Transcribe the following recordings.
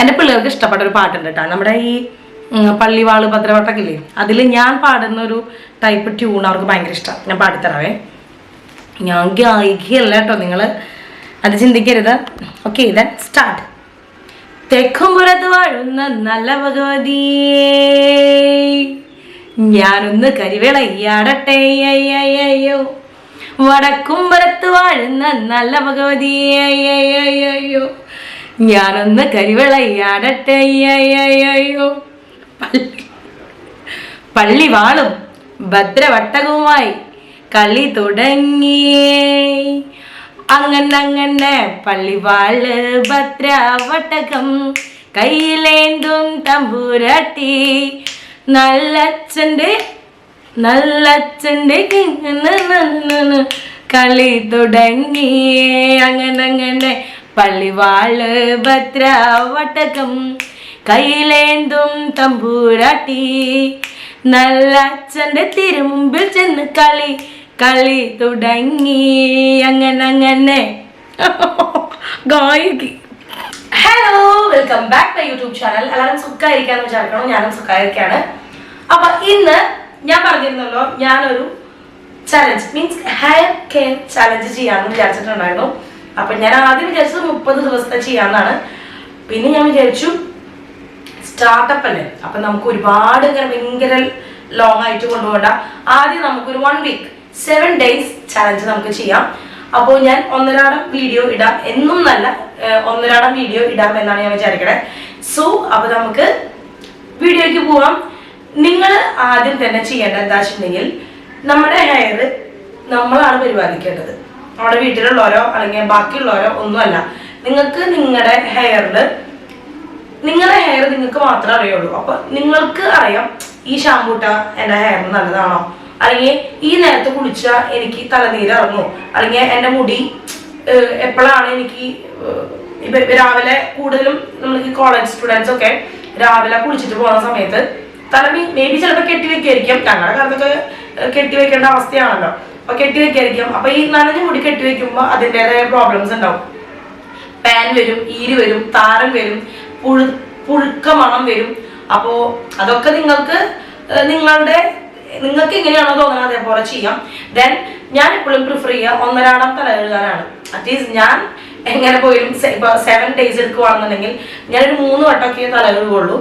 എന്റെ പിള്ളേർക്ക് ഇഷ്ടപ്പെട്ട ഒരു പാട്ടുണ്ട് കേട്ടോ നമ്മുടെ ഈ പള്ളിവാൾ ഭദ്രവട്ടക്കില്ലേ? അതിൽ ഞാൻ പാടുന്ന ഒരു ടൈപ്പ് ട്യൂൺ അവർക്ക് ഭയങ്കര ഇഷ്ടമാണ് ഞാൻ പാടിത്തരാവേ. ഞാൻ ഗായികയല്ല കേട്ടോ നിങ്ങൾ അത് ചിന്തിക്കരുത്. ഓക്കെ ദൻ സ്റ്റാർട്ട് തെക്കുംപുറത്ത് വാഴുന്ന നല്ല ഭഗവതിയേ. ഞാനൊന്ന് കരിവിളയ്യാടട്ടെ അയ്യോ വടക്കുംപുറത്ത് വാഴുന്ന നല്ല ഭഗവതിയേ. അയ്യോ ഞാനൊന്ന് കരിവളയാടട്ടെ അയ്യോ പള്ളി. വാളും ഭദ്രവട്ടകവുമായി കളി തുടങ്ങിയേ അങ്ങനെ അങ്ങനെ പള്ളിവാൾ ഭദ്രവട്ടകം കയ്യിലേന്തും തമ്പൂരാട്ടി. നല്ലച്ഛന്റെ നല്ലച്ഛന്റെ കളി തുടങ്ങിയേ അങ്ങനെ അങ്ങനെ പള്ളിവാൾ ഭദ്രവട്ടകം കയ്യിലേന്തും തമ്പൂരാട്ടി. നല്ല അച്ഛന്റെ തിരുമുമ്പിൽ ചെന്ന് കളി കളി തുടങ്ങി. അങ്ങനെ അങ്ങനെ hello welcome back my YouTube channel എല്ലാവരും സുഖമായിരിക്കാന്ന് വിചാരിക്കണം. ഞാനും സുഖമായിരിക്കാണ്. അപ്പൊ ഇന്ന് ഞാൻ പറഞ്ഞിരുന്നല്ലോ ഞാനൊരു challenge means hair care challenge ചെയ്യാമെന്ന് വിചാരിച്ചിട്ടുണ്ടായിരുന്നു. അപ്പൊ ഞാൻ ആദ്യം വിചാരിച്ചത് മുപ്പത് ദിവസത്തെ ചെയ്യാന്നാണ്. പിന്നെ ഞാൻ വിചാരിച്ചു സ്റ്റാർട്ടപ്പ് അല്ലേ? അപ്പൊ നമുക്ക് ഒരുപാട് ഇങ്ങനെ ഭയങ്കര ലോങ് ആയിട്ട് കൊണ്ടുപോകണ്ട. ആദ്യം നമുക്ക് ഒരു one week seven days challenge നമുക്ക് ചെയ്യാം. അപ്പോൾ ഞാൻ ഒന്നരാടം വീഡിയോ ഇടാം. എന്നും നല്ല ഒന്നരാടം വീഡിയോ ഇടാം എന്നാണ് ഞാൻ വിചാരിക്കണേ. സോ അപ്പൊ നമുക്ക് വീഡിയോയ്ക്ക് പോവാം. നിങ്ങൾ ആദ്യം തന്നെ ചെയ്യേണ്ടത് എന്താ വെച്ചിട്ടുണ്ടെങ്കിൽ നമ്മുടെ ഹെയർ നമ്മളാണ് പരിപാലിക്കേണ്ടത്. നമ്മുടെ വീട്ടിലുള്ളവരോ അല്ലെങ്കിൽ ബാക്കിയുള്ളവരോ ഒന്നുമല്ല. നിങ്ങൾക്ക് നിങ്ങളുടെ ഹെയറിൽ നിങ്ങളുടെ ഹെയർ നിങ്ങൾക്ക് മാത്രമേ അറിയുള്ളൂ. അപ്പൊ നിങ്ങൾക്ക് അറിയാം ഈ ഷാമ്പൂട്ട എന്റെ ഹെയറിന് നല്ലതാണോ? അല്ലെങ്കിൽ ഈ നേരത്ത് കുളിച്ചാൽ എനിക്ക് തലനീര് ഇറങ്ങും. അല്ലെങ്കിൽ എന്റെ മുടി എപ്പോഴാണ് എനിക്ക് ഇപ്പൊ രാവിലെ കൂടുതലും നമ്മൾക്ക് കോളേജ് സ്റ്റുഡൻസ് ഒക്കെ രാവിലെ കുളിച്ചിട്ട് പോകുന്ന സമയത്ത് തല മേ ബി ചിലപ്പോൾ കെട്ടിവെക്കായിരിക്കും ഞങ്ങളുടെ കാലത്തൊക്കെ കെട്ടിവെക്കേണ്ട അവസ്ഥയാണല്ലോ. അപ്പൊ കെട്ടിവെക്കായിരിക്കും അപ്പൊ ഈ നനഞ്ഞ മുടി കെട്ടിവെക്കുമ്പോൾ അതിന്റെതായ പ്രോബ്ലംസ് ഉണ്ടാവും. പാൻ വരും ഈര് വരും താരം വരും പുഴു പുഴുക്ക മണം വരും. അപ്പോ അതൊക്കെ നിങ്ങൾക്ക് നിങ്ങളുടെ നിങ്ങൾക്ക് എങ്ങനെയാണോ തോന്നുന്നത് അതേപോലെ ചെയ്യാം. ദെൻ ഞാൻ എപ്പോഴും പ്രിഫർ ചെയ്യുക ഒന്നരാടം തല കഴുകാനാണ്. അറ്റ്ലീസ്റ്റ് ഞാൻ എങ്ങനെ പോയാലും ഇപ്പൊ സെവൻ ഡേയ്സ് എടുക്കുവാണെന്നുണ്ടെങ്കിൽ ഞാനൊരു മൂന്ന് വട്ടമൊക്കെ തല കഴുകുള്ളൂ.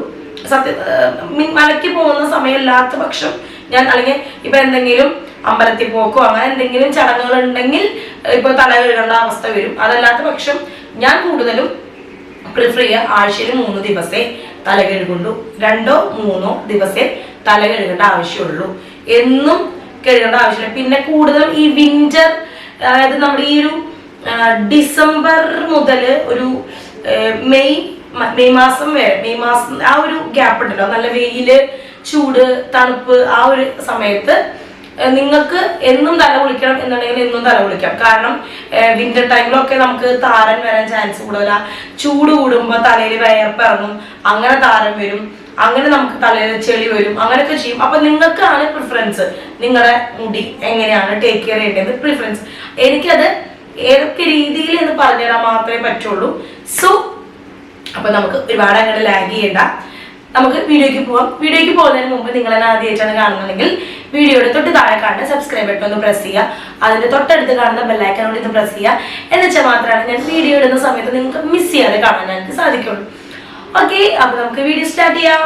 സത്യം മലയ്ക്ക് പോകുന്ന സമയമില്ലാത്ത പക്ഷം ഞാൻ അല്ലെങ്കിൽ ഇപ്പൊ എന്തെങ്കിലും അമ്പലത്തിൽ പോക്കോ അങ്ങനെ എന്തെങ്കിലും ചടങ്ങുകൾ ഉണ്ടെങ്കിൽ ഇപ്പൊ തല കഴുകേണ്ട അവസ്ഥ വരും. അതല്ലാത്ത പക്ഷം ഞാൻ കൂടുതലും പ്രിഫർ ചെയ്യുക ആഴ്ചയിൽ മൂന്ന് ദിവസേ തല കഴുകുള്ളൂ. രണ്ടോ മൂന്നോ ദിവസേ തല കഴുകേണ്ട ആവശ്യമുള്ളൂ. എന്നും കഴുകേണ്ട ആവശ്യമില്ല. പിന്നെ കൂടുതലും ഈ വിന്റർ അതായത് നമ്മുടെ ഈ ഒരു ഡിസംബർ മുതൽ ഒരു മെയ് മെയ് മാസം വരെ മെയ് മാസം ആ ഒരു ഗ്യാപ്പ് ഉണ്ടല്ലോ. നല്ല വെയിൽ ചൂട് തണുപ്പ് ആ ഒരു സമയത്ത് നിങ്ങൾക്ക് എന്നും തല കുളിക്കണം എന്നുണ്ടെങ്കിൽ എന്നും തല കുളിക്കാം. കാരണം വിന്റർ ടൈമിലൊക്കെ നമുക്ക് താരൻ വരാൻ ചാൻസ് കൂടുതല. ചൂട് കൂടുമ്പോൾ തലയിൽ വയർപ്പിറങ്ങും. അങ്ങനെ താരൻ വരും. അങ്ങനെ നമുക്ക് തലയിൽ ചെളി വരും. അങ്ങനെയൊക്കെ ചെയ്യും. അപ്പൊ നിങ്ങൾക്കാണ് പ്രിഫറൻസ് നിങ്ങളുടെ മുടി എങ്ങനെയാണ് ടേക്ക് കെയർ ചെയ്യേണ്ടത്? പ്രിഫറൻസ് എനിക്കത് ഏതൊക്കെ രീതിയിൽ എന്ന് പറഞ്ഞുതരാൻ മാത്രമേ പറ്റുള്ളൂ. സോ അപ്പൊ നമുക്ക് ഒരുപാട് അങ്ങോട്ട് ലാഗ് ചെയ്യണ്ട. നമുക്ക് വീഡിയോയ്ക്ക് പോവാം. വീഡിയോയ്ക്ക് പോകുന്നതിന് മുമ്പ് നിങ്ങൾ എന്നെ ആദ്യമായിട്ടാണ് കാണുന്നുണ്ടെങ്കിൽ വീഡിയോയുടെ തൊട്ട് താഴെ കാണുന്ന സബ്സ്ക്രൈബ് ബട്ടൺ ഒന്ന് പ്രസ് ചെയ്യുക. അതിന്റെ തൊട്ടടുത്ത് കാണുന്ന ബെല്ലൈക്കൺ കൂടി ഒന്ന് പ്രസ് ചെയ്യുക. എന്ന് വെച്ചാൽ മാത്രമാണ് ഞാൻ വീഡിയോ ഇടുന്ന സമയത്ത് നിങ്ങൾക്ക് മിസ് ചെയ്യാതെ കാണാൻ എനിക്ക് സാധിക്കുള്ളൂ. ഓക്കെ അപ്പൊ നമുക്ക് വീഡിയോ സ്റ്റാർട്ട് ചെയ്യാം.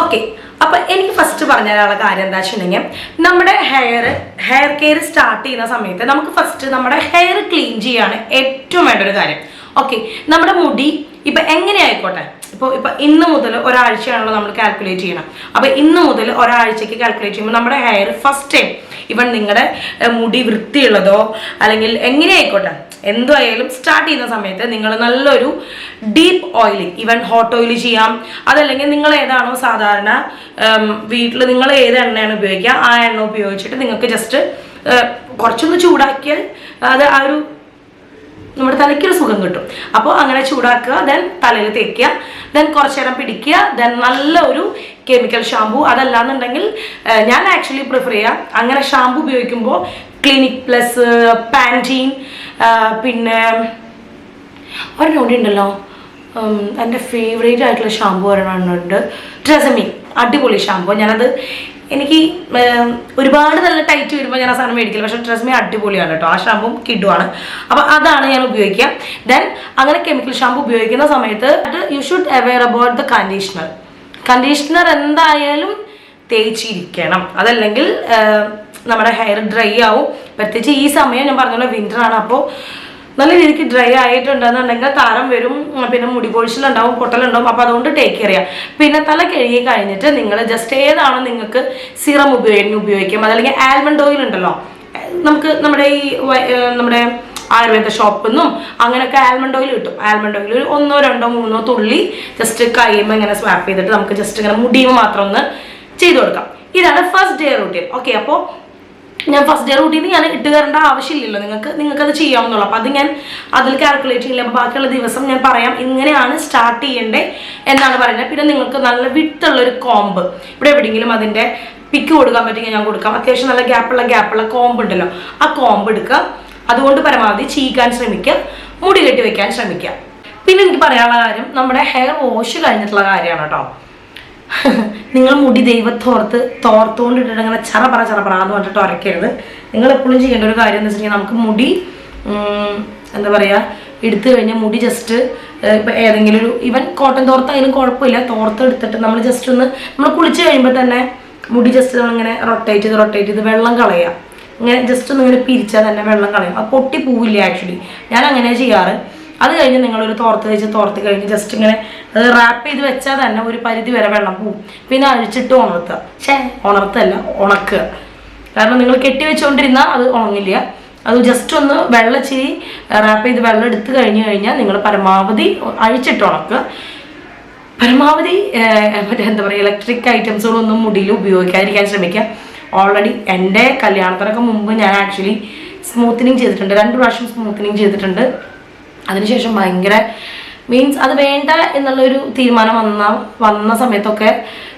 ഓക്കെ അപ്പൊ എനിക്ക് ഫസ്റ്റ് പറഞ്ഞു തരാനുള്ള കാര്യം എന്താ വെച്ചിട്ടുണ്ടെങ്കിൽ നമ്മുടെ ഹെയർ ഹെയർ കെയർ സ്റ്റാർട്ട് ചെയ്യുന്ന സമയത്ത് നമുക്ക് ഫസ്റ്റ് നമ്മുടെ ഹെയർ ക്ലീൻ ചെയ്യാണ് ഏറ്റവും വേണ്ട ഒരു കാര്യം. ഓക്കെ നമ്മുടെ മുടി ഇപ്പൊ എങ്ങനെ ആയിക്കോട്ടെ? ഇപ്പോൾ ഇപ്പൊ ഇന്ന് മുതൽ ഒരാഴ്ചയാണല്ലോ നമ്മൾ കാൽക്കുലേറ്റ് ചെയ്യണം. അപ്പൊ ഇന്ന് മുതൽ ഒരാഴ്ചക്ക് കാൽക്കുലേറ്റ് ചെയ്യുമ്പോൾ നമ്മുടെ ഹെയർ ഫസ്റ്റ് ടൈം ഇവൻ നിങ്ങളുടെ മുടി വൃത്തിയുള്ളതോ അല്ലെങ്കിൽ എങ്ങനെ ആയിക്കോട്ടെ? എന്തായാലും സ്റ്റാർട്ട് ചെയ്യുന്ന സമയത്ത് നിങ്ങൾ നല്ലൊരു deep oiling even hot oil ചെയ്യാം. അതല്ലെങ്കിൽ നിങ്ങൾ ഏതാണോ സാധാരണ വീട്ടിൽ നിങ്ങൾ ഏത് എണ്ണയാണ് ഉപയോഗിക്കുക ആ എണ്ണ ഉപയോഗിച്ചിട്ട് നിങ്ങൾക്ക് ജസ്റ്റ് കുറച്ചൊന്ന് ചൂടാക്കിയാൽ അത് ആ ഒരു നമ്മുടെ തലയ്ക്കൊരു സുഖം കിട്ടും. അപ്പോൾ അങ്ങനെ ചൂടാക്കുക ദെൻ തലയിൽ തേക്കുക ദെൻ കുറച്ച് നേരം പിടിക്കുക ദെൻ നല്ല ഒരു കെമിക്കൽ ഷാമ്പു അതല്ലാന്നുണ്ടെങ്കിൽ ഞാൻ ആക്ച്വലി പ്രിഫർ ചെയ്യാം. അങ്ങനെ ഷാമ്പു ഉപയോഗിക്കുമ്പോൾ ക്ലിനിക് പ്ലസ് പാന്റീൻ പിന്നെ ഒരെണ്ണം ഉണ്ടല്ലോ. എന്റെ ഫേവറേറ്റ് ആയിട്ടുള്ള ഷാമ്പു ഒരെണ്ണമുണ്ട് ട്രസമി അടിപൊളി ഷാമ്പു ഞാനത് എനിക്ക് ഒരുപാട് നല്ല ടൈറ്റ് വരുമ്പോൾ ഞാൻ ആ സാധനം മേടിക്കില്ല പക്ഷേ ട്രസ്മി അടിപൊളിയാണ് കേട്ടോ ആ ഷാമ്പും കിഡുവാണ് അപ്പോൾ അതാണ് ഞാൻ ഉപയോഗിക്കുക. ദെൻ അങ്ങനെ കെമിക്കൽ ഷാമ്പു ഉപയോഗിക്കുന്ന സമയത്ത് you should aware about the conditioner conditioner എന്തായാലും തേച്ചിരിക്കണം. അതല്ലെങ്കിൽ നമ്മുടെ ഹെയർ ഡ്രൈ ആവും. പ്രത്യേകിച്ച് ഈ സമയം ഞാൻ പറഞ്ഞ വിന്ററാണ് അപ്പോൾ നല്ല രീതിക്ക് ഡ്രൈ ആയിട്ടുണ്ടെന്നുണ്ടെങ്കിൽ താരം വരും പിന്നെ മുടി പൊഴിച്ചിലുണ്ടാവും പൊട്ടലുണ്ടാവും അപ്പോൾ അതുകൊണ്ട് ടേക്ക് കെയർ ചെയ്യാം. പിന്നെ തല കഴുകി കഴിഞ്ഞിട്ട് നിങ്ങൾ ജസ്റ്റ് ഏതാണ് നിങ്ങൾക്ക് സിറം ഉപയോഗിക്കുന്നത് ഉപയോഗിക്കാം. അതല്ലെങ്കിൽ ആൽമണ്ട് ഓയിൽ ഉണ്ടല്ലോ. നമുക്ക് നമ്മുടെ ഈ നമ്മുടെ ആയുർവേദ ഷോപ്പിൽ നിന്നും അങ്ങനെയൊക്കെ ആൽമണ്ട് ഓയിൽ കിട്ടും. ആൽമണ്ട് ഓയിൽ ഒരു ഒന്നോ രണ്ടോ മൂന്നോ തുള്ളി ജസ്റ്റ് കയ്യുമ്പോൾ ഇങ്ങനെ സ്വാപ്പ് ചെയ്തിട്ട് നമുക്ക് ജസ്റ്റ് ഇങ്ങനെ മുടിയുമ്പോൾ മാത്രം ഒന്ന് ചെയ്തു കൊടുക്കാം. ഇതാണ് ഫസ്റ്റ് ഡേ റൂട്ടീൻ ഓക്കെ അപ്പോൾ ഞാൻ ഫസ്റ്റ് ഡേ റൂട്ടീന്ന് ഞാൻ ഇട്ട് തരേണ്ട ആവശ്യമില്ലല്ലോ നിങ്ങൾക്ക്. നിങ്ങൾക്ക് അത് ചെയ്യാവുന്നുള്ളൂ അപ്പോൾ അത് ഞാൻ അതിൽ കാൽക്കുലേറ്റ് ചെയ്യില്ല. അപ്പോൾ ബാക്കിയുള്ള ദിവസം ഞാൻ പറയാം ഇങ്ങനെയാണ് സ്റ്റാർട്ട് ചെയ്യേണ്ടത് എന്നാണ് പറയുന്നത്. പിന്നെ നിങ്ങൾക്ക് നല്ല വിട്ടുള്ള ഒരു കോമ്പ് ഇവിടെ എവിടെയെങ്കിലും അതിന്റെ പിക്ക് കൊടുക്കാൻ പറ്റുമെങ്കിൽ ഞാൻ കൊടുക്കാം. അത്യാവശ്യം നല്ല ഗ്യാപ്പുള്ള ഗ്യാപ്പുള്ള കോമ്പ് ഉണ്ടല്ലോ. ആ കോമ്പ് എടുക്കുക. അതുകൊണ്ട് പരമാവധി ചീക്കാൻ ശ്രമിക്കുക. മുടി കെട്ടി വെക്കാൻ ശ്രമിക്കുക. പിന്നെ എനിക്ക് പറയാനുള്ള കാര്യം നമ്മുടെ ഹെയർ വാഷ് കഴിഞ്ഞിട്ടുള്ള കാര്യമാണ് കേട്ടോ. നിങ്ങൾ മുടി ദൈവത്തോർത്ത് തോർത്തുകൊണ്ടിട്ടിട്ട് അങ്ങനെ ചറ പറ ചറപറ എന്ന് പറഞ്ഞിട്ട് ഉരയ്ക്കരുത് നിങ്ങൾ എപ്പോഴും ചെയ്യേണ്ട ഒരു കാര്യം എന്ന് വെച്ചിട്ടുണ്ടെങ്കിൽ നമുക്ക് മുടി എന്താ പറയുക എടുത്തു കഴിഞ്ഞാൽ മുടി ജസ്റ്റ് ഇപ്പം ഏതെങ്കിലും ഒരു ഇവൻ കോട്ടൺ തോർത്തായാലും കുഴപ്പമില്ല. തോർത്ത് എടുത്തിട്ട് നമ്മൾ ജസ്റ്റ് ഒന്ന് നമ്മൾ കുളിച്ച് കഴിയുമ്പോൾ തന്നെ മുടി ജസ്റ്റ് നമ്മളിങ്ങനെ റൊട്ടേറ്റ് ചെയ്ത് റൊട്ടേറ്റ് ചെയ്ത് വെള്ളം കളയുക ഇങ്ങനെ ജസ്റ്റ് ഒന്ന് ഇങ്ങനെ പിരിച്ചാൽ തന്നെ വെള്ളം കളയും. അത് പൊട്ടി പോവില്ല ആക്ച്വലി ഞാൻ അങ്ങനെ ചെയ്യാറ്. അത് കഴിഞ്ഞ് നിങ്ങളൊരു തോർത്ത് കഴിച്ച് തോർത്ത് കഴിഞ്ഞ് ജസ്റ്റ് ഇങ്ങനെ അത് റാപ്പ് ചെയ്ത് വെച്ചാൽ തന്നെ ഒരു പരിധി വരെ വെള്ളം പോവും. പിന്നെ അഴിച്ചിട്ട് ഉണർത്തുക ഛേ ഉണർത്തല്ല ഉണക്കുക കാരണം നിങ്ങൾ കെട്ടി വെച്ചുകൊണ്ടിരുന്നാൽ അത് ഉണങ്ങില്ല. അത് ജസ്റ്റ് ഒന്ന് വെള്ളം ഇച്ചിരി റാപ്പ് ചെയ്ത് വെള്ളം എടുത്ത് കഴിഞ്ഞ് കഴിഞ്ഞാൽ നിങ്ങൾ പരമാവധി അഴിച്ചിട്ട് ഉണക്കുക പരമാവധി മറ്റേ എന്താ പറയുക ഇലക്ട്രിക് ഐറ്റംസുകളൊന്നും മുടിയിൽ ഉപയോഗിക്കാതിരിക്കാൻ ശ്രമിക്കുക. ഓൾറെഡി എന്റെ കല്യാണത്തിനൊക്കെ മുമ്പ് ഞാൻ ആക്ച്വലി സ്മൂത്തനിങ് ചെയ്തിട്ടുണ്ട്. രണ്ട് പ്രാവശ്യം സ്മൂത്തനിങ് ചെയ്തിട്ടുണ്ട്. അതിനുശേഷം ഭയങ്കര മീൻസ് അത് വേണ്ട എന്നുള്ളൊരു തീരുമാനം വന്ന വന്ന സമയത്തൊക്കെ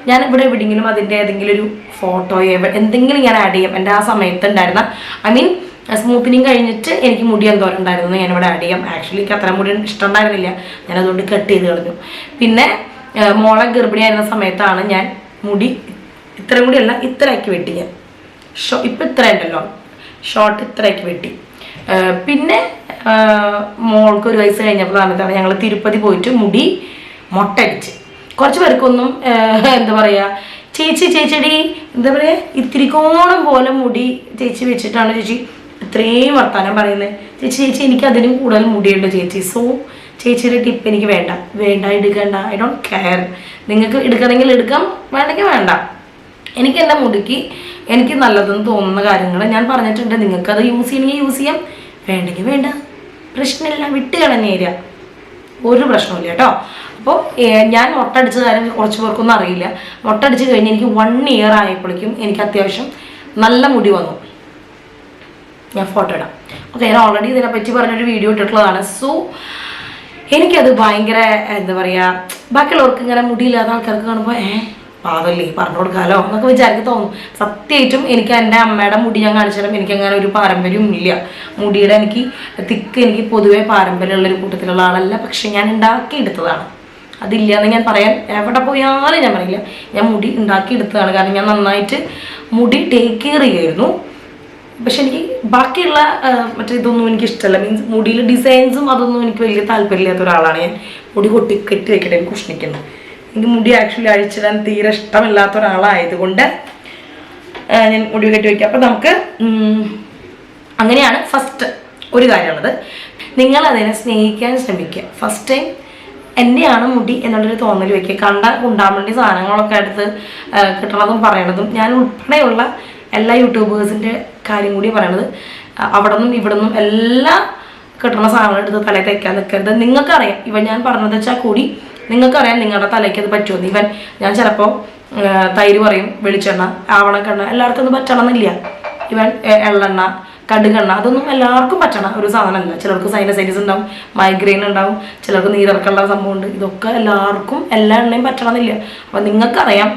ഞാൻ ഇവിടെ എവിടെയെങ്കിലും അതിന്റെ ഏതെങ്കിലും ഒരു ഫോട്ടോയോ എന്തെങ്കിലും ഞാൻ ആഡ് ചെയ്യാം. എന്റെ ആ സമയത്ത് ഉണ്ടായിരുന്ന ഐ മീൻ സ്മൂത്തനിങ് കഴിഞ്ഞിട്ട് എനിക്ക് മുടി എന്തോരം ഉണ്ടായിരുന്നു ഞാനിവിടെ ആഡ് ചെയ്യാം. ആക്ച്വലി എനിക്ക് അത്ര മുടി ഇഷ്ടം ഉണ്ടായിരുന്നില്ല. ഞാൻ അതുകൊണ്ട് കട്ട് ചെയ്ത് കളഞ്ഞു. പിന്നെ മോളെ ഗർഭിണിയായിരുന്ന സമയത്താണ് ഞാൻ മുടി ഇത്രയും മുടിയല്ല അല്ല ഇത്രയാക്കി വെട്ടി ഞാൻ. ഷോ ഇപ്പം ഇത്ര ഉണ്ടല്ലോ ഷോർട്ട് ഇത്രയാക്കി വെട്ടി. പിന്നെ മോൾക്ക് ഒരു വയസ്സ് കഴിഞ്ഞപ്പോൾ സമയത്താണ് ഞങ്ങൾ തിരുപ്പതി പോയിട്ട് മുടി മുട്ടടിച്ച്. കുറച്ച് പേർക്കൊന്നും എന്താ പറയുക ചേച്ചി ചേച്ചിടി എന്താ പറയുക ഇത്തിരിക്കോണം പോലെ മുടി ചേച്ചി വെച്ചിട്ടാണ് ചേച്ചി ഇത്രയും വർത്താനം പറയുന്നത് ചേച്ചി ചേച്ചി എനിക്ക് അതിനും കൂടുതൽ മുടിയുണ്ട് ചേച്ചി. സോ ചേച്ചിയുടെ ടിപ്പ് എനിക്ക് വേണ്ട. വേണ്ട എടുക്കണ്ട. I don't care. നിങ്ങൾക്ക് എടുക്കണമെങ്കിൽ എടുക്കാം വേണ്ടെങ്കിൽ വേണ്ട. എനിക്ക് എന്റെ മുടിക്ക് എനിക്ക് നല്ലതെന്ന് തോന്നുന്ന കാര്യങ്ങൾ ഞാൻ പറഞ്ഞിട്ടുണ്ട്. നിങ്ങൾക്കത് യൂസ് ചെയ്യണമെങ്കിൽ യൂസ് ചെയ്യാം. വേണ്ടെങ്കിൽ വേണ്ട. പ്രശ്നമില്ല വിട്ട് കളഞ്ഞേര ഒരു പ്രശ്നമില്ല കേട്ടോ. അപ്പോൾ ഞാൻ മുട്ടടിച്ച കാര്യം കുറച്ച് പേർക്കൊന്നും അറിയില്ല. മുട്ടടിച്ച് കഴിഞ്ഞ് എനിക്ക് വൺ ഇയർ ആയപ്പോഴേക്കും എനിക്ക് അത്യാവശ്യം നല്ല മുടി വന്നു. ഞാൻ ഫോട്ടോ ഇടാം. ഓക്കെ ഞാൻ ഓൾറെഡി ഇതിനെപ്പറ്റി പറഞ്ഞൊരു വീഡിയോ ഇട്ടിട്ടുള്ളതാണ്. സോ എനിക്കത് ഭയങ്കര എന്താ പറയുക ബാക്കിയുള്ളവർക്ക് ഇങ്ങനെ മുടിയില്ലാത്ത ആൾക്കാർക്ക് കാണുമ്പോൾ ഏ പാവല്ലേ പറഞ്ഞു കൊടുക്കാലോ എന്നൊക്കെ വിചാരിക്കും തോന്നും. സത്യമായിട്ടും എനിക്ക് എന്റെ അമ്മയുടെ മുടി ഞാൻ കാണിച്ചാലും എനിക്ക് അങ്ങനെ ഒരു പാരമ്പര്യം ഇല്ല മുടിയുടെ എനിക്ക് തിക്ക് എനിക്ക് പൊതുവേ പാരമ്പര്യമുള്ള ഒരു കൂട്ടത്തിലുള്ള ആളല്ല. പക്ഷെ ഞാൻ ഉണ്ടാക്കിയെടുത്തതാണ് അതില്ല എന്ന് ഞാൻ പറയാൻ എവിടെ പോയാലും ഞാൻ പറയില്ല. ഞാൻ മുടി ഉണ്ടാക്കിയെടുത്തതാണ് കാരണം ഞാൻ നന്നായിട്ട് മുടി ടേക്ക് കെയർ ചെയ്യുമായിരുന്നു. പക്ഷെ എനിക്ക് ബാക്കിയുള്ള മറ്റേ ഇതൊന്നും എനിക്ക് ഇഷ്ടമല്ല മീൻസ് മുടിയിലെ ഡിസൈൻസും അതൊന്നും എനിക്ക് വലിയ താല്പര്യമില്ലാത്ത ഒരാളാണ് ഞാൻ. മുടി കൊട്ടി കെട്ടി വെക്കട്ടെ എനിക്ക് ഉഷ്ണിക്കുന്നു എനിക്ക് മുടി ആക്ച്വലി അഴിച്ചിടാൻ തീരെ ഇഷ്ടമില്ലാത്ത ഒരാളായതുകൊണ്ട് ഞാൻ മുടി കെട്ടി വയ്ക്കുക അപ്പം നമുക്ക് അങ്ങനെയാണ് ഫസ്റ്റ് ഒരു കാര്യമുള്ളത്. നിങ്ങൾ അതിനെ സ്നേഹിക്കാൻ ശ്രമിക്കുക. ഫസ്റ്റ് ടൈം എന്നെയാണ് മുടി എന്നുള്ളൊരു തോന്നൽ വയ്ക്കുക കണ്ട ഉണ്ടാവേണ്ടി സാധനങ്ങളൊക്കെ എടുത്ത് കിട്ടണതും പറയണതും. ഞാൻ ഉൾപ്പെടെയുള്ള എല്ലാ യൂട്യൂബേഴ്സിന്റെ കാര്യം കൂടി പറയണത് അവിടെ നിന്നും ഇവിടെ നിന്നും എല്ലാ കിട്ടുന്ന സാധനങ്ങൾ എടുത്ത് തലയിൽ തയ്ക്കാൻ നിൽക്കരുത്. നിങ്ങൾക്കറിയാം ഇവ ഞാൻ പറഞ്ഞത് വെച്ചാൽ കൂടി നിങ്ങൾക്കറിയാം നിങ്ങളുടെ തലയ്ക്ക് അത് പറ്റുമെന്ന് ഇവൻ ഞാൻ ചിലപ്പോൾ തൈര് പറയും വെളിച്ചെണ്ണ ആവണക്കെണ്ണ എല്ലാവർക്കും ഒന്നും പറ്റണമെന്നില്ല. ഇവൻ എള്ളെണ്ണ കടുകെണ്ണ അതൊന്നും എല്ലാവർക്കും പറ്റണ. ഒരു സാധനമല്ല. ചിലർക്ക് സൈനസൈറ്റിസ് ഉണ്ടാവും മൈഗ്രെയിൻ ഉണ്ടാവും ചിലർക്ക് നീരിറക്കുള്ള സംഭവമുണ്ട്. ഇതൊക്കെ എല്ലാവർക്കും എല്ലാ എണ്ണയും പറ്റണമെന്നില്ല. അപ്പം നിങ്ങൾക്കറിയാം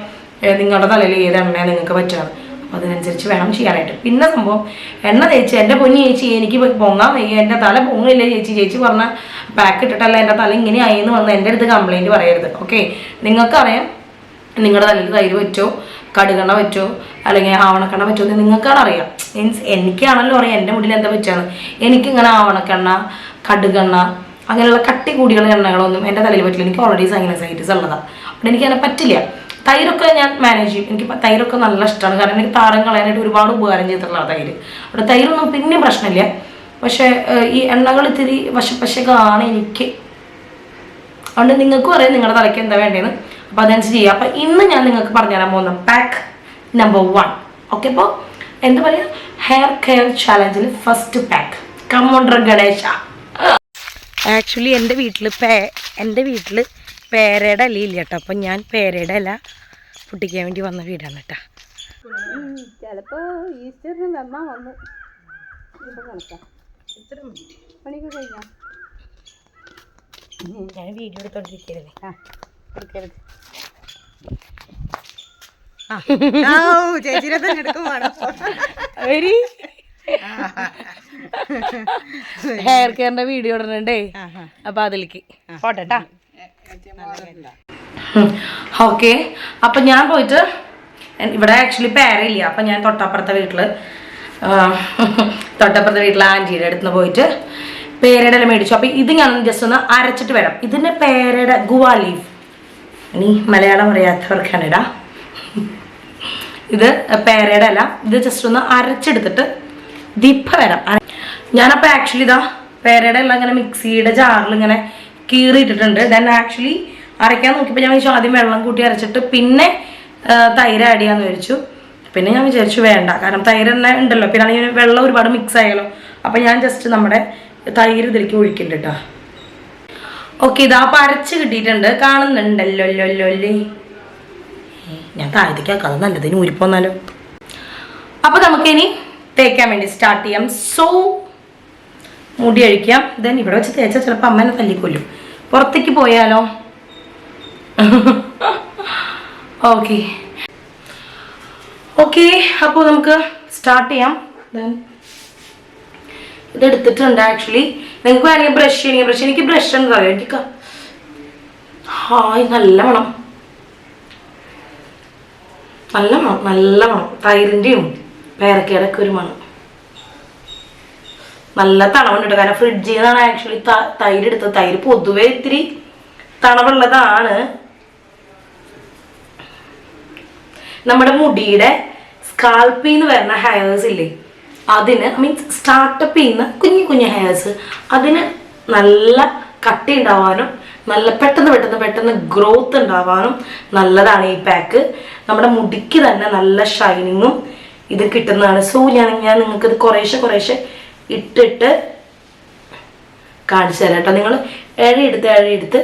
നിങ്ങളുടെ തലയിൽ ഏത് എണ്ണയാണ് നിങ്ങൾക്ക് പറ്റണം അപ്പോൾ അതിനനുസരിച്ച് വേണം ചെയ്യാനായിട്ട്. പിന്നെ സംഭവം എണ്ണ തേച്ച് എന്റെ പൊന്നി ചേച്ചി എനിക്ക് പൊങ്ങാൻ വയ്യ. എന്റെ തല പൊങ്ങില്ല ചേച്ചി. ചേച്ചി പറഞ്ഞ പാക്ക് ഇട്ടിട്ടല്ല എന്റെ തല ഇങ്ങനെ ആയിന്ന് വന്ന് എന്റെ അടുത്ത് കംപ്ലൈന്റ് പറയരുത്. ഓക്കെ നിങ്ങൾക്കറിയാം നിങ്ങളുടെ തലയിൽ തൈര് പറ്റോ കടുകണ പറ്റോ അല്ലെങ്കിൽ ആവണക്കെണ്ണ പറ്റോ എന്ന് നിങ്ങൾക്കാണ് അറിയാം മീൻസ് എനിക്കാണല്ലോ അറിയാം എന്റെ മുടിയിൽ എന്താ വെച്ചാണ്. എനിക്കിങ്ങനെ ആവണക്കെണ്ണ കടുകണ്ണ അങ്ങനെയുള്ള കട്ടി കൂടിയുള്ള എണ്ണകളൊന്നും എന്റെ തലയിൽ പറ്റില്ല. എനിക്ക് ഓൾറെഡി സൈനസൈറ്റിസ് ഉള്ളതാണ് അപ്പോൾ എനിക്കങ്ങനെ പറ്റില്ല. തൈരൊക്കെ ഞാൻ മാനേജ് ചെയ്യും. എനിക്ക് തൈരൊക്കെ നല്ല ഇഷ്ടമാണ്. കാരണം എനിക്ക് താരം കളയാനായിട്ട് ഒരുപാട് ഉപകാരം ചെയ്തിട്ടുള്ള തൈര്. അവിടെ തൈരൊന്നും പിന്നെയും പ്രശ്നമില്ല. പക്ഷേ ഈ എണ്ണകൾ ഇത്തിരി വശപ്പശകാണ് എനിക്ക്. അതുകൊണ്ട് നിങ്ങൾക്കും അറിയാം നിങ്ങളുടെ തലയ്ക്ക് എന്താ വേണ്ടതെന്ന് അപ്പോൾ അതനുസരിച്ച് ചെയ്യുക അപ്പോൾ ഇന്ന് ഞാൻ നിങ്ങൾക്ക് പറഞ്ഞു പറഞ്ഞുതരാൻ പോകുന്ന പാക്ക് നമ്പർ വൺ ഓക്കെ അപ്പോൾ എന്താ പറയുക ഹെയർ കെയർ ചാലഞ്ചിൽ ഫസ്റ്റ് പാക്ക് കമ്മോണ്ടർ ഗണേശ ആക്ച്വലി എന്റെ വീട്ടിൽ പേ എന്റെ വീട്ടിൽ പേരയുടെ അല്ല ഇല്ല കേട്ടോ. അപ്പം ഞാൻ പേരയുടെ അല്ല പൊട്ടിക്കാൻ വേണ്ടി വന്ന വീടാണ് കേട്ടോ. ചിലപ്പോ ഈസ്റ്ററിന് വന്നാ വന്നു. ഇപ്പം കണക്കാ. പണിയൊക്കെ കഴിഞ്ഞോ? ഞാൻ വീഡിയോ എടുത്തോണ്ടിരിക്കരുത്. ആ ചേച്ചിനെ തന്നെ എടുക്കുവാണ് ഹെയർ കെയറിന്റെ വീഡിയോ ഇടണ്ടേ അപ്പൊ അതിലേക്ക്. പോട്ടെട്ടാ ഓക്കെ. അപ്പൊ ഞാൻ പോയിട്ട് ഇവിടെ ആക്ച്വലി പേരയില്ല. അപ്പൊ ഞാൻ തൊട്ടപ്പുറത്തെ വീട്ടിൽ. തൊട്ടപ്പുറത്തെ വീട്ടിലെ ആന്റിയുടെ അടുത്ത് പോയിട്ട് പേരയുടെ മേടിച്ചു. അപ്പം ഇത് ഞാൻ ജസ്റ്റ് ഒന്ന് അരച്ചിട്ട് വരാം. ഇതിന്റെ പേരയുടെ ഗുവാ ലീഫ്. ഇനി മലയാളം അറിയാത്തവർക്കാണ് ഇടാ ഇത് പേരയുടെ അല്ല. ഇത് ജസ്റ്റ് ഒന്ന് അരച്ചെടുത്തിട്ട് ദിപ്പ വരാം. ഞാനപ്പോൾ ആക്ച്വലി ഇതാ പേരയുടെ എല്ലാം ഇങ്ങനെ മിക്സിയുടെ ജാറിൽ ഇങ്ങനെ കീറിയിട്ടിട്ടുണ്ട്. ദെൻ ആക്ച്വലി അരയ്ക്കാൻ നോക്കിയപ്പോൾ ഞാൻ ആദ്യം വെള്ളം കൂട്ടി അരച്ചിട്ട് പിന്നെ തൈര് ആഡ് ചെയ്യാമെന്ന് വിചാരിച്ചു. പിന്നെ ഞാൻ വിചാരിച്ചു വേണ്ട. കാരണം തൈര് തന്നെ ഉണ്ടല്ലോ. പിന്നെ ഈ വെള്ളം ഒരുപാട് മിക്സ് ആയാലോ. അപ്പം ഞാൻ ജസ്റ്റ് നമ്മുടെ തൈര് ഇതിലേക്ക് ഒഴിക്കുന്നുണ്ട് കേട്ടോ ഓക്കെ ഇതാ പരച്ച് കിട്ടിയിട്ടുണ്ട്. കാണുന്നുണ്ടല്ലോ അല്ലേ ഞാൻ താഴത്തേക്കാക്കാം അത് നല്ലതിന് ഊരിപ്പോന്നാലോ അപ്പോൾ നമുക്കിനി തേക്കാൻ വേണ്ടി സ്റ്റാർട്ട് ചെയ്യാം. സോ മുടി അഴിക്കാം. ദെൻ ഇവിടെ വെച്ച് തേച്ചാൽ ചിലപ്പോൾ അമ്മേനെ തല്ലിക്കൊല്ലും പുറത്തേക്ക് പോയാലോ? ഓക്കെ ഓക്കെ അപ്പോൾ നമുക്ക് സ്റ്റാർട്ട് ചെയ്യാം. ദെൻ ഇതെടുത്തിട്ടുണ്ട് ആക്ച്വലി നിങ്ങൾക്ക് വേണമെങ്കിൽ ബ്രഷ് ചെയ്യണമെങ്കിൽ ബ്രഷ് എനിക്ക് ബ്രഷ് എന്ന് പറയാം. എനിക്ക് ഹായ് നല്ല മണം നല്ല മണം നല്ല മണം തൈരിന്റെയും പേരക്കയുടെ ഒരു മണം. നല്ല തണവുണ്ട് കാരണം ഫ്രിഡ്ജിൽ നിന്നാണ് ആക്ച്വലി തൈര് എടുത്തത്. തൈര് പൊതുവേ ഇത്തിരി തണവുള്ളതാണ് നമ്മുടെ മുടിയുടെ സ്കാൽപ്പിൽ നിന്ന് വരുന്ന ഹെയർസ് ഇല്ലേ? അതിന് മീൻസ് സ്റ്റാർട്ടപ്പിൽ നിന്ന് കുഞ്ഞു കുഞ്ഞു ഹെയർസ് അതിന് നല്ല കട്ടി ഉണ്ടാവാനും നല്ല പെട്ടെന്ന് പെട്ടെന്ന് പെട്ടെന്ന് ഗ്രോത്ത് ഉണ്ടാവാനും നല്ലതാണ് ഈ പാക്ക് നമ്മുടെ മുടിക്ക് തന്നെ നല്ല ഷൈനിങ്ങും ഇത് കിട്ടുന്നതാണ്. സോ ഞാൻ ഞാൻ നിങ്ങൾക്കിത് കുറേശ്ശെ കുറേശ്ശെ ഇട്ടിട്ട് കാണിച്ചു തരാം കേട്ടോ. നിങ്ങൾ ഏഴ് എടുത്ത്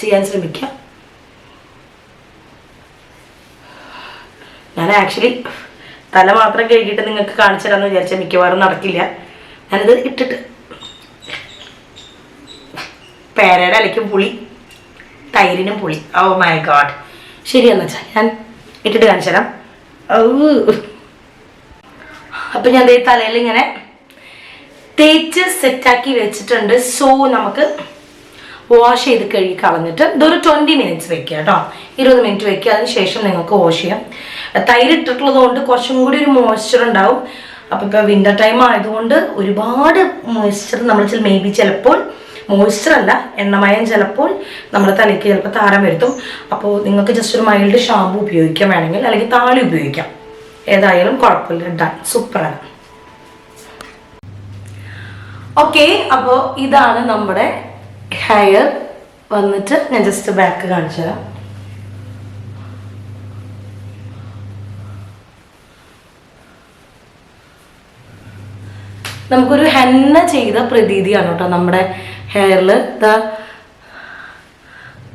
ചെയ്യാൻ ശ്രമിക്കുക ഞാൻ ആക്ച്വലി തല മാത്രം കഴുകിയിട്ട് നിങ്ങൾക്ക് കാണിച്ചു തരാമെന്ന് വിചാരിച്ചാൽ മിക്കവാറും നടക്കില്ല. ഞാനിത് ഇട്ടിട്ട് പേരയുടെ അലയ്ക്കും പുളി തൈരിനും പുളി. ഓ മൈ ഗാഡ് ശരിയെന്ന് വെച്ചാൽ ഞാൻ ഇട്ടിട്ട് കാണിച്ചു തരാം. അപ്പൊ ഞാൻ ദേ തലയിൽ ഇങ്ങനെ തേച്ച് സെറ്റാക്കി വെച്ചിട്ടുണ്ട്. സോ നമുക്ക് വാഷ് ചെയ്ത് കഴുകി കളഞ്ഞിട്ട് ഇതൊരു ട്വന്റി മിനിറ്റ്സ് വെക്കുക കേട്ടോ. ഇരുപത് മിനിറ്റ് വെക്കുക. അതിന് ശേഷം നിങ്ങൾക്ക് വാഷ് ചെയ്യാം. തൈര് ഇട്ടിട്ടുള്ളത് കൊണ്ട് കുറച്ചും കൂടി ഒരു മോയ്സ്ചർ ഉണ്ടാവും. അപ്പോൾ ഇപ്പോൾ വിന്റർ ടൈം ആയതുകൊണ്ട് ഒരുപാട് മോയ്സ്ചർ നമ്മൾ മേ ബി ചിലപ്പോൾ മോയ്സ്ചർ അല്ല എണ്ണമയം ചിലപ്പോൾ നമ്മുടെ തലയ്ക്ക് ചിലപ്പോൾ താരം വരുത്തും. അപ്പോൾ നിങ്ങൾക്ക് ജസ്റ്റ് ഒരു മൈൽഡ് ഷാമ്പു ഉപയോഗിക്കാം വേണമെങ്കിൽ അല്ലെങ്കിൽ താളി ഉപയോഗിക്കാം. ഏതായാലും കുഴപ്പമില്ല ഡൺ സൂപ്പറാണ് ഓക്കെ അപ്പോൾ ഇതാണ് നമ്മുടെ ഹെയർ വന്നിട്ട് ഞാൻ ജസ്റ്റ് ബാക്ക് കാണിച്ചു തരാം നമുക്കൊരു ഹെന്ന ചെയ്ത പ്രതീതിയാണ് കേട്ടോ നമ്മുടെ ഹെയറിൽ ഇതാ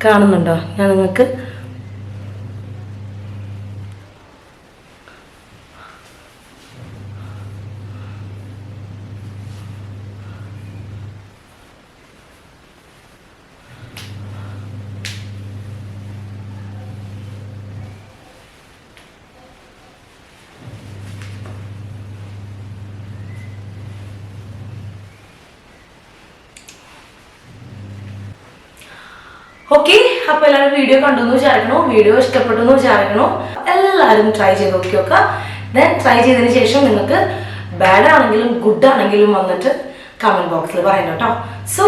കാണുന്നുണ്ടോ? ഞാൻ നിങ്ങൾക്ക് ഓക്കെ അപ്പൊ എല്ലാവരും വീഡിയോ കണ്ടു എന്ന് വിചാരിക്കണോ വീഡിയോ ഇഷ്ടപ്പെട്ടു എന്ന് വിചാരിക്കണോ. എല്ലാവരും ട്രൈ ചെയ്ത് നോക്കി നോക്കുക ദെൻ ട്രൈ ചെയ്തതിന് ശേഷം നിങ്ങൾക്ക് ബാഡ് ആണെങ്കിലും ഗുഡ് ആണെങ്കിലും വന്നിട്ട് കമന്റ് ബോക്സിൽ പറയണം കേട്ടോ സോ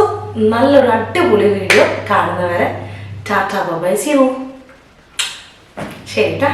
നല്ലൊരു അടിപൊളി വീഡിയോ കാണുന്നവരെ ടാറ്റ ബൈ സി യു ശരി ട്ടാ.